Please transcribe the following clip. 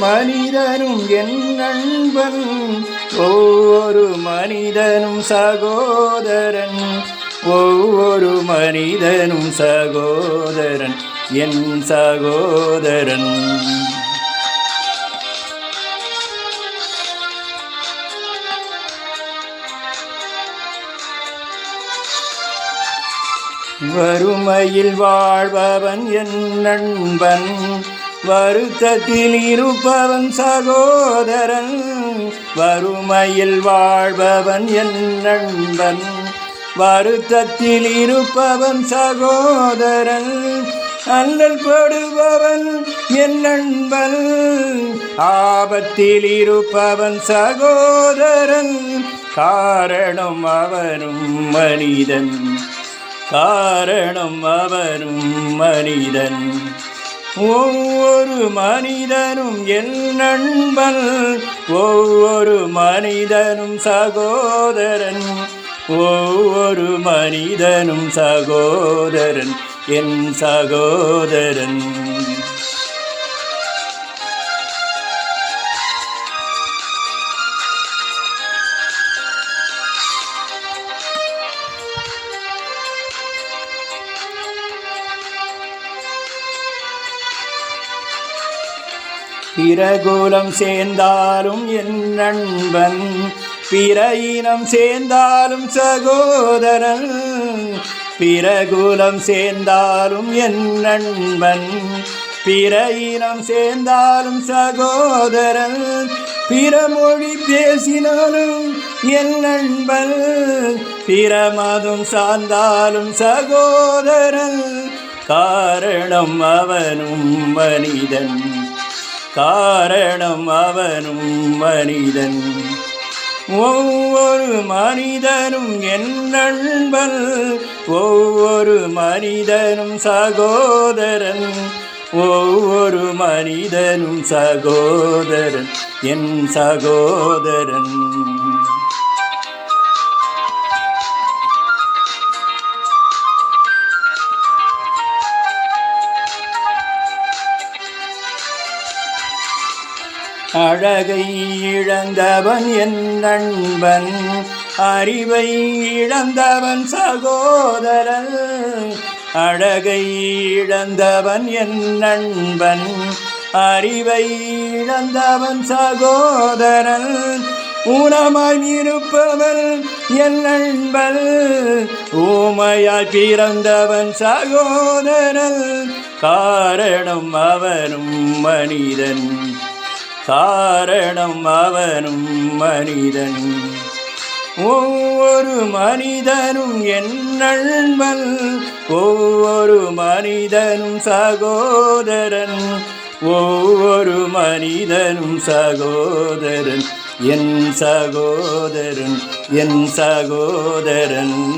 மனிதனும் என் நண்பன். ஒவ்வொரு மனிதனும் சகோதரன். ஒவ்வொரு மனிதனும் சகோதரன். என் சகோதரன். வறுமையில் வாழ்பவன் என் நண்பன். வருத்தத்தில் இருப்பவன் சகோதரன் வறுமையில் வாழ்பவன் என் நண்பன். வருத்தத்தில் இருப்பவன் சகோதரன் அண்ணல் படுபவன் என் நண்பன். ஆபத்தில் இருப்பவன் சகோதரன் காரணம் அவரும் மனிதன். காரணம் அவரும் மனிதன். ஒவ்வொரு மனிதனும் என் நண்பன் ஒவ்வொரு மனிதனும் சகோதரன் ஒவ்வொரு மனிதனும் சகோதரன் என் சகோதரன். பிறகுலம் சேர்ந்தாலும் என் நண்பன் பிற இனம் சேர்ந்தாலும் சகோதரன் பிறகுலம் சேர்ந்தாலும் என் நண்பன் பிற இனம் சேர்ந்தாலும் சகோதரன் பிற மொழி பேசினாலும் என் நண்பன் பிற மதம் சார்ந்தாலும் சகோதரன். காரணம் அவனும் மனிதன். காரணம் அவனும் மனிதன். ஒவ்வொரு மனிதனும் என் நண்பன். ஒவ்வொரு மனிதனும் சகோதரன். ஒவ்வொரு மனிதனும் சகோதரன் என் சகோதரன். அழகை இழந்தவன் என் நண்பன் அறிவை இழந்தவன் சகோதரன். அழகை இழந்தவன் என் நண்பன் அறிவை இழந்தவன் சகோதரன். ஊனமாய் இருப்பவன் என் நண்பன் ஊமையால் பிறந்தவன் சகோதரன். காரணம் அவனும் மனிதன். காரணம் அவனும் மனிதன். ஒவ்வொரு மனிதனும் என் நண்பன். ஒவ்வொரு மனிதனும் சகோதரன். ஒவ்வொரு மனிதனும் சகோதரன். என் சகோதரன் என் சகோதரன்.